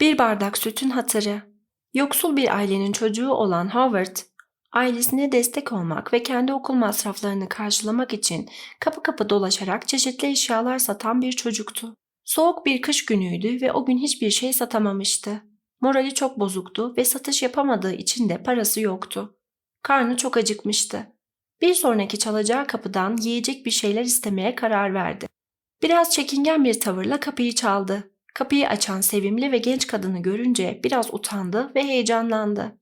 Bir bardak sütün hatırı. Yoksul bir ailenin çocuğu olan Howard, ailesine destek olmak ve kendi okul masraflarını karşılamak için kapı kapı dolaşarak çeşitli eşyalar satan bir çocuktu. Soğuk bir kış günüydü ve o gün hiçbir şey satamamıştı. Morali çok bozuktu ve satış yapamadığı için de parası yoktu. Karnı çok acıkmıştı. Bir sonraki çalacağı kapıdan yiyecek bir şeyler istemeye karar verdi. Biraz çekingen bir tavırla kapıyı çaldı. Kapıyı açan sevimli ve genç kadını görünce biraz utandı ve heyecanlandı.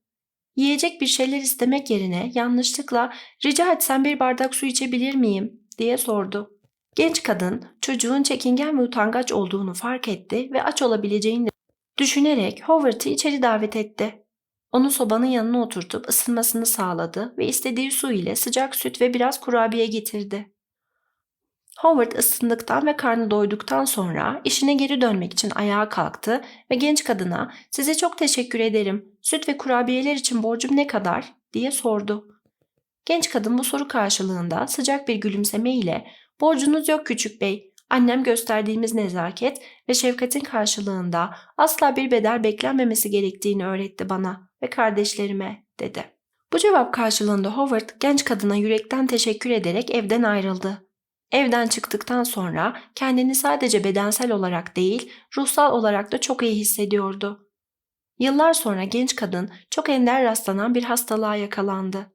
Yiyecek bir şeyler istemek yerine yanlışlıkla rica etsem bir bardak su içebilir miyim diye sordu. Genç kadın çocuğun çekingen ve utangaç olduğunu fark etti ve aç olabileceğini düşünerek Howard'ı içeri davet etti. Onu sobanın yanına oturtup ısınmasını sağladı ve istediği su ile sıcak süt ve biraz kurabiye getirdi. Howard ısındıktan ve karnı doyduktan sonra işine geri dönmek için ayağa kalktı ve genç kadına size çok teşekkür ederim. Süt ve kurabiyeler için borcum ne kadar diye sordu. Genç kadın bu soru karşılığında sıcak bir gülümseme ile borcunuz yok küçük bey. Annem gösterdiğimiz nezaket ve şefkatin karşılığında asla bir bedel beklenmemesi gerektiğini öğretti bana ve kardeşlerime dedi. Bu cevap karşılığında Howard genç kadına yürekten teşekkür ederek evden ayrıldı. Evden çıktıktan sonra kendini sadece bedensel olarak değil, ruhsal olarak da çok iyi hissediyordu. Yıllar sonra genç kadın çok ender rastlanan bir hastalığa yakalandı.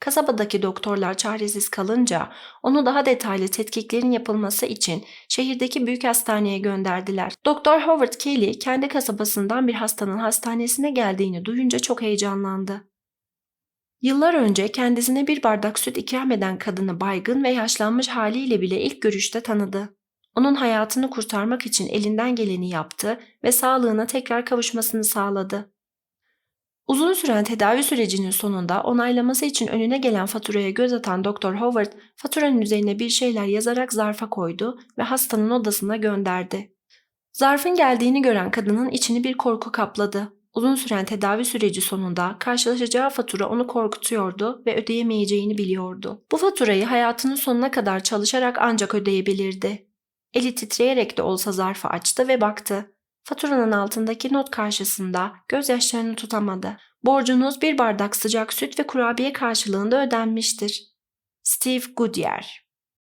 Kasabadaki doktorlar çaresiz kalınca onu daha detaylı tetkiklerin yapılması için şehirdeki büyük hastaneye gönderdiler. Doktor Howard Kelly kendi kasabasından bir hastanın hastanesine geldiğini duyunca çok heyecanlandı. Yıllar önce kendisine bir bardak süt ikram eden kadını baygın ve yaşlanmış haliyle bile ilk görüşte tanıdı. Onun hayatını kurtarmak için elinden geleni yaptı ve sağlığına tekrar kavuşmasını sağladı. Uzun süren tedavi sürecinin sonunda onaylaması için önüne gelen faturaya göz atan Dr. Howard faturanın üzerine bir şeyler yazarak zarfa koydu ve hastanın odasına gönderdi. Zarfın geldiğini gören kadının içini bir korku kapladı. Uzun süren tedavi süreci sonunda karşılaşacağı fatura onu korkutuyordu ve ödeyemeyeceğini biliyordu. Bu faturayı hayatının sonuna kadar çalışarak ancak ödeyebilirdi. Eli titreyerek de olsa zarfı açtı ve baktı. Faturanın altındaki not karşısında gözyaşlarını tutamadı. Borcunuz bir bardak sıcak süt ve kurabiye karşılığında ödenmiştir. Steve Goodyear